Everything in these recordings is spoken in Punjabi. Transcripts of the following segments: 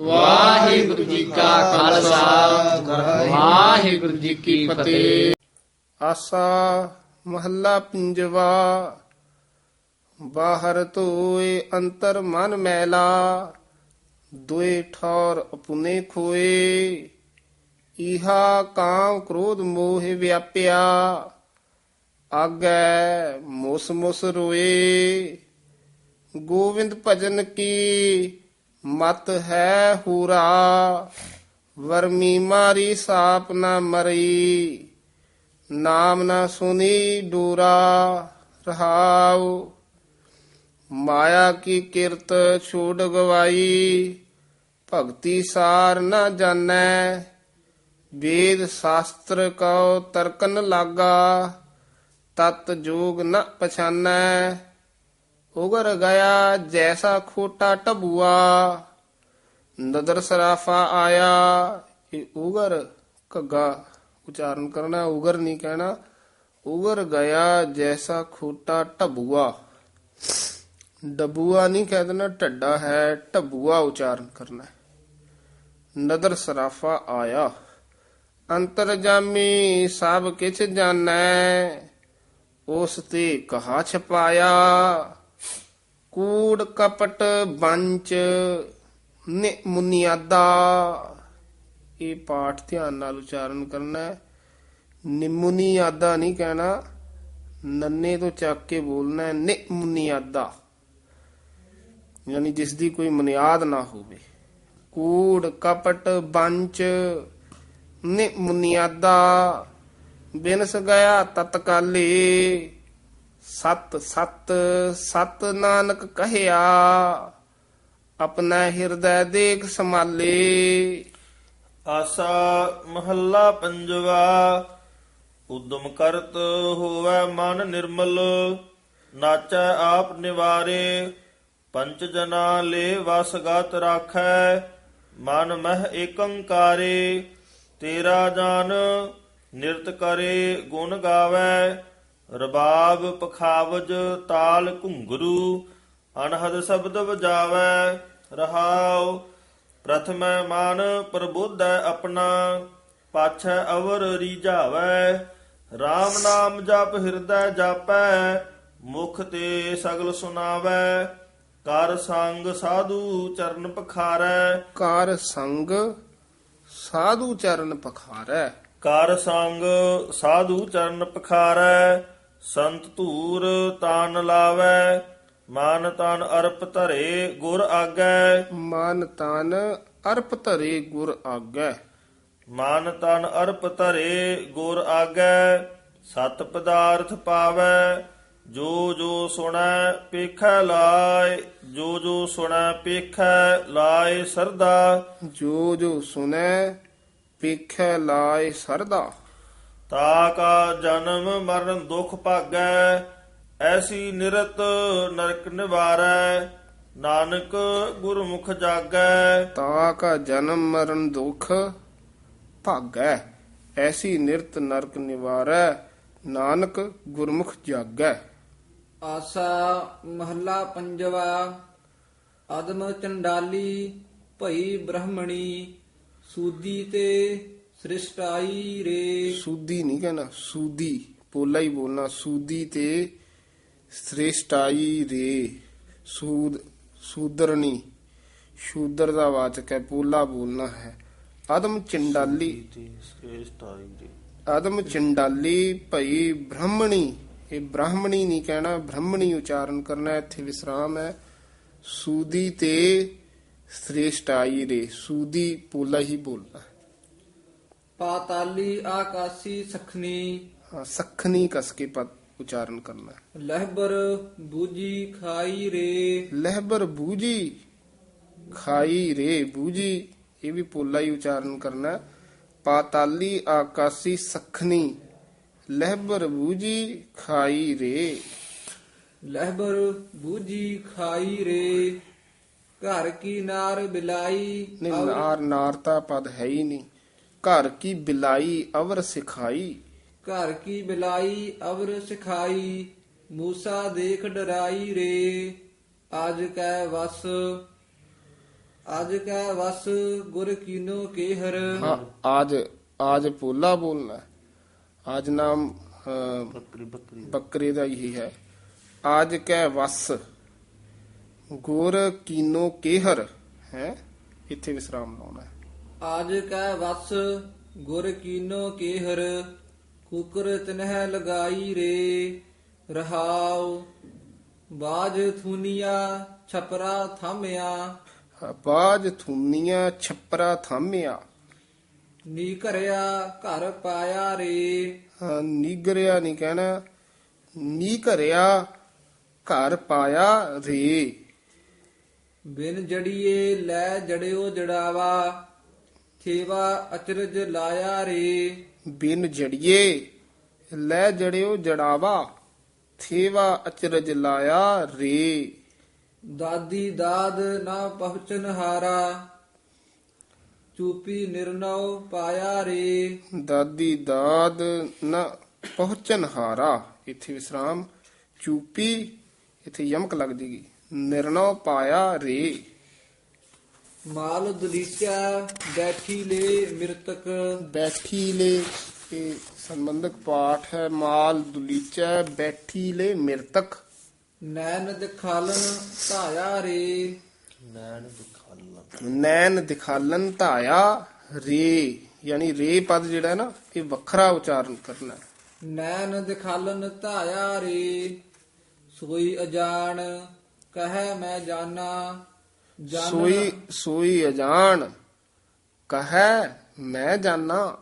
ਵਾਹਿਗੁਰੂ ਜੀ ਕਾ ਖਾਲਸਾ। ਵਾਹਿਗੁਰੂ ਜੀ ਕੀ ਫਤਿਹ। ਆਸਾ ਮਹੱਲਾ ਪੰਜਵਾ, ਬਾਹਰ ਧੋਏ ਅੰਤਰ ਮਨ ਮੈਲਾ, ਦੁਏ ਠੌਰ ਅਪੁਨੇ ਖੋਏ ਇਹਾ ਕਾਮ ਕ੍ਰੋਧ ਮੋਹ ਵਿਆਪਿਆ, ਆਗੈ ਮੁਸ ਮੁਸ ਰੋਏ, ਗੋਵਿੰਦ ਭਜਨ ਕੀ ਮਤ ਹੈ ਹੂਰਾ, ਵਰਮੀ ਮਾਰੀ ਸਾਪ ਨਾ ਮਰੀ, ਨਾਮ ਨਾ ਸੁਨੀ ਡੂਰਾ ਰਹਾਉ। ਮਾਇਆ ਕੀ ਕਿਰਤ ਛੋੜ ਗਵਾਈ, ਭਗਤੀ ਸਾਰ ਨਾ ਜਾਣੈ। ਵੇਦ ਸ਼ਾਸਤਰ ਕਉ ਤਰਕਨ ਲਾਗਾ, ਤਤ ਜੋਗ ਨ ਪਛਾਨੈ। ਉਗਰ ਗਿਆ ਜੈਸਾ ਖੋਟਾ ਟਬੂਆ, ਨਦਰ ਸਰਾਫਾ ਆਇਆ ਇਹ ਉਗਰ ਘੱਗਾ, ਉਚਾਰਨ ਕਰਨਾ, ਉਗਰ ਨਹੀਂ ਕਹਿਣਾ, ਉਗਰ ਗਿਆ ਜੈਸਾ ਖੋਟਾ ਢਬੂਆ ਡਬੂਆ ਨਹੀਂ ਕਹਿ ਦੇਣਾ, ਢੱਡਾ ਹੈ ਢਬੂਆ ਉਚਾਰਨ ਕਰਨਾ। ਨਦਰ ਸਰਾਫਾ ਆਇਆ ਅੰਤਰਜਾਮੀ ਸਭ ਕਿਛ ਜਾਣੈ, ਉਸ ਤੇ ਕਹਾ ਛਪਾਇਆ। ਕੂੜ ਕਪਟ ਬੰਚ ਨਿ ਮੁਨੀਆਦਾ। ਇਹ ਪਾਠ ਧਿਆਨ ਨਾਲ ਉਚਾਰਨ ਕਰਨਾ ਹੈ। ਨਿਮੁਨੀ ਨਹੀਂ ਕਹਿਣਾ, ਨੰਨੇ ਤੋਂ ਚੱਕ ਕੇ ਬੋਲਣਾ ਹੈ ਨਿਮੁਨੀ ਯਾਨੀ ਜਿਸ ਦੀ ਕੋਈ ਮਨਿਆਦ ਨਾ ਹੋਵੇ। ਕੂੜ ਕਪਟ ਬੰਚ ਨਿਮੁਨਿਆਦਾ ਬਿਨਸ ਗਿਆ ਤਤਕਾਲੇ। ਸਤ ਸਤ ਸਤ ਨਾਨਕ ਕਹਿਆ, ਆਪਣਾ ਹਿਰਦੈ ਦੇਖ ਸੰਭਾਲੇ। ਆਸਾ ਮਹੱਲਾ ਪੰਜਵਾ, ਉਦਮ ਕਰਤ ਹੋਵੇ ਮਨ ਨਿਰਮਲ, ਨਾਚੈ ਆਪ ਨਿਵਾਰੇ ਪੰਚ ਜਨਾ ਲੈ ਵਸਗਤ ਰਾਖੈ, ਮਨ ਮਹਿ ਏਕੰਕਾਰੇ, ਤੇਰਾ ਜਾਨ ਨਿਰਤ ਕਰੇ, ਗੁਣ ਗਾਵੇ ਰਬਾਬ ਪਖਾਵਜ ਤਾਲ ਘੁੰਗਰੂ ਅਨਹਦ ਸ਼ਬਦ ਵਜਾਵੇ ਰਹਾਉ ਪ੍ਰਥਮੈ ਮਨ ਪ੍ਰਬੁੱਧੈ ਆਪਣਾ ਪਾਛੈ ਅਵਰ ਰੀਝਾਵੈ RAM ਨਾਮ ਜਪ ਹਿਰਦੈ ਜਾਪੈ ਮੁਖ ਤੇ ਸਗਲ ਸੁਨਾਵੈ ਕਰ ਸੰਗ ਸਾਧੂ ਚਰਨ ਪਖਾਰੈ। ਕਰ ਸੰਗ ਸਾਧੂ ਚਰਨ ਪਖਾਰੈ। ਕਰ ਸੰਗ ਸਾਧੂ ਚਰਨ ਪਖਾਰੈ ਸੰਤ ਧੂਰ ਤਾਨ ਲਾਵੈ ਮਨ ਤਨ ਅਰਪ ਧਰੇ ਗੁਰ ਆਗੈ। ਮਨ ਤਨ ਅਰਪ ਧਰੇ ਗੁਰ ਆਗੈ। ਮਨ ਤਨ ਅਰਪ ਧਰੇ ਗੁਰ ਆਗੈ ਸਤ ਪਦਾਰਥ ਪਾਵੈ ਜੋ ਜੋ ਸੁਣੈ ਪੇਖੈ ਲਾਇ ਜੋ ਜੋ ਸੁਣੈ ਪੇਖੈ ਲਾਇ ਸਰਦਾ। ਜੋ ਜੋ ਸੁਨੈ ਪੇਖੈ ਲਾਇ ਸਰਦਾ। ਤਾ ਕਾ ਜਨਮ ਮਰਨ ਦੁਖ ਭਾਗੈ ਐਸੀ ਨਿਰਤ ਨਰਕ ਨਿਵਾਰੈ ਨਾਨਕ ਗੁਰਮੁਖ ਜਾਗੈ। ਤਾ ਕਾ ਜਨਮ ਮਰਨ ਦੁਖ ਭਾਗੈ ਐਸੀ ਨਿਰਤ ਨਰਕ ਨਿਵਾਰੈ ਨਾਨਕ ਗੁਰਮੁਖ ਜਾਗੈ। ਆਸਾ ਮਹੱਲਾ ਪੰਜਵਾ ਅਦਮ ਚੰਡਾਲੀ ਭਈ ਬ੍ਰਹਮਣੀ ਸੂਦੀ ਤੇ ਸ੍ਰਿਸ਼ਟਾਈ ਰੇ। ਸੂਦੀ ਨਹੀਂ ਕਹਿਣਾ ਸੂਦੀ ਪੋਲਾ ਹੀ ਬੋਲਣਾ ਸੂਦੀ ਤੇ ਸ੍ਰੇਸ਼ਟਾਈ ਰੇ। ਸੂਦ ਸੂਦਰਣੀ ਸ਼ੂਦਰ ਦਾ ਵਾਚਕ ਹੈ ਪੋਲਾ ਬੋਲਣਾ ਹੈ। ਆਦਮ ਚੰਡਾਲੀ ਆਦਮ ਚੰਡਾਲੀ ਭਈ ਬ੍ਰਾਹਮਣੀ ਇਹ ਬ੍ਰਾਹਮਣੀ ਨਹੀਂ ਕਹਿਣਾ ਬ੍ਰਾਹਮਣੀ ਉਚਾਰਨ ਕਰਨਾ ਇੱਥੇ ਵਿਸਰਾਮ ਹੈ। ਸੂਦੀ ਤੇ ਸ੍ਰੇਸ਼ਟਾਈ ਰੇ ਸੂਦੀ ਪੋਲਾ ਹੀ ਬੋਲਣਾ ਪਾਤਾਲੀ ਆਕਾਸੀ ਸਖਨੀ ਹਾਂ ਸਖਣੀ ਕਸ ਕੇ ਪਦ ਉਚਾਰਨ ਕਰਨਾ ਹੈ। ਲਹਿਬਰ ਬੂਜੀ ਖਾਈ ਰੇ ਲਹਿਬਰ ਬੂਜੀ ਖਾਈ ਰੇ ਬੂਜੀ ਇਹ ਵੀ ਪੋਲਾ ਹੀ ਉਚਾਰਨ ਕਰਨਾ ਹੈ। ਪਾਤਾਲੀ ਆਕਾਸੀ ਸਖਣੀ ਲਹਿਬਰ ਬੂਜੀ ਖਾਈ ਰੇ ਲਹਿਬਰ ਬੂਜੀ ਖਾਈ ਰੇ ਘਰ ਕੀ ਨਾਰ ਬਿਲਾਈ ਨਹੀਂ ਅਵ- ਨਾਰ ਨਾਰਤਾ ਪਦ ਹੈ ਹੀ ਨਹੀਂ ਘਰ ਕੀ ਬਿਲਾਈ ਅਵਰ ਸਿਖਾਈ ਘਰ ਕੀ ਬਿਲਾਈ ਅਵਰ ਸਿਖਾਈ ਮੂਸਾ ਦੇਖ ਡਰਾਈ ਰੇ ਆਜ ਕੈ ਵਸ ਅਜ ਕੈ ਵਸ ਗੁਰ ਕੀਨੋ ਕੇਹਰ ਹਾਂ ਆਜ ਆਜ ਪੋਲਾ ਬੋਲਣਾ ਹੈ। ਆਜ ਨਾਮ ਅ, ਬੱਕਰੇ ਦਾ ਹੀ ਹੈ ਆਜ ਕੈ ਵਸ ਗੁਰ ਕੀਨੋ ਕੇਹਰ ਹੈ ਇੱਥੇ ਵਿਸਰਾਮ ਲਾਉਣਾ ਹੈ ਅਜ ਕੈ ਵਸ ਗੁਰ ਕੀਨੋ ਕੇਹਰ ਕੁਕਰ ਤਨਹਿ ਲਗਾਈ ਰੇ ਰਹਾਉ। ਬਾਜ ਥੁਨੀਆ ਛਪਰਾ ਥਾਮਿਆ। ਬਾਜ ਥੁੰਨੀਆਂ ਛੱਪਰਾ ਥਾਮਿਆ। ਨੀ ਘਰਿਆ ਘਰ ਪਾਇਆ ਰੇ। ਹਾਂ, ਨੀਗਰਿਆ ਨਹੀਂ ਕਹਿਣਾ ਨੀ ਘਰਿਆ ਘਰ ਪਾਇਆ ਰੇ। ਬਿਨ ਜੜੀਏ ਲੈ ਜੜਿਓ ਜੜਾਵਾ। ਥੇਵਾ ਅਚਰਜ ਲਾਇਆ ਰੇ। ਬਿਨ ਜੜੀਏ ਲੈ ਜੜਿਓ ਜੜਾਵਾ ਥੇਵਾ ਅਚਰਜ ਲਾਇਆ ਰੇ। ਦਾਦੀ ਦਾਦ ਨਾ ਪਹੁੰਚਨ ਹਾਰਾ ਚੂਪੀ ਨਿਰਨਉ ਪਾਇਆ ਰੇ। ਦਾਦੀ ਦਾਦ ਨ ਪਹੁੰਚਨ ਹਾਰਾ ਇੱਥੇ ਵਿਸਰਾਮ ਚੂਪੀ ਇੱਥੇ ਯਮਕ ਲੱਗ ਜੇਗੀ ਨਿਰਣੋ ਪਾਇਆ ਰੇ। ਮਾਲ ਦਲੀਚਾ ਬੈਠੀ ਲੈ ਮਿਰਤਕ। ਬੈਠੀ ਲੈ ਇਹ ਸੰਬੰਧਕ ਪਾਠ ਹੈ ਮਾਲ ਦੁਲੀਚੈ ਬੈਠੀ ਲੈ ਮਿਰਤਕ। ਨੈਣ ਦਿਖਾਲਨ ਧਾਇਆ ਰੇ। ਨੈਣ ਦਿਖਾਲਨ। ਧਾਇਆ ਰੇ ਯਾਨੀ ਰੇ ਪਦ ਜਿਹੜਾ ਹੈ ਨਾ ਇਹ ਵੱਖਰਾ ਉਚਾਰਨ ਕਰਨਾ। ਨੈਣ ਦਿਖਾਲਨ ਧਾਇਆ ਰੇ। ਸੋਈ ਅਜਾਣ ਕਹੈ ਮੈਂ ਜਾਣਾ ਸੋਈ ਸੋਈ ਅਜਾਨ ਕਹੈ ਮੈਂ ਜਾਣਾ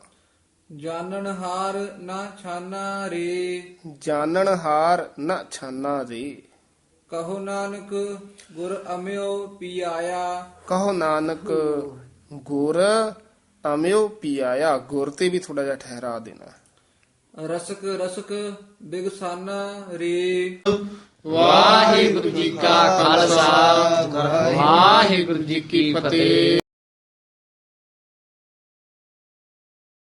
ਜਾਣਨ ਹਾਰ ਨਾ ਛਾਨਾ ਰੇ। ਜਾਣਨ ਹਾਰ ਨ ਛਾਨਾ ਰੇ। ਕਹੋ ਨਾਨਕ ਗੁਰ ਅਮਿਓ ਪਿਆਇਆ। ਕਹੋ ਨਾਨਕ ਗੁਰ ਅਮਿਓ ਪਿਆਇਆ। ਗੁਰ ਤੇ ਵੀ ਥੋੜਾ ਜਿਹਾ ਠਹਿਰਾ ਦੇਣਾ। ਰਸਕ ਰਸਕ ਬਿਗਸਾਨਾ ਰੇ। ਵਾਹਿਗੁਰੂ ਜੀ ਕਾ ਖਾਲਸਾ ਵਾਹਿਗੁਰੂ ਜੀ ਕੀ ਫਤਿਹ।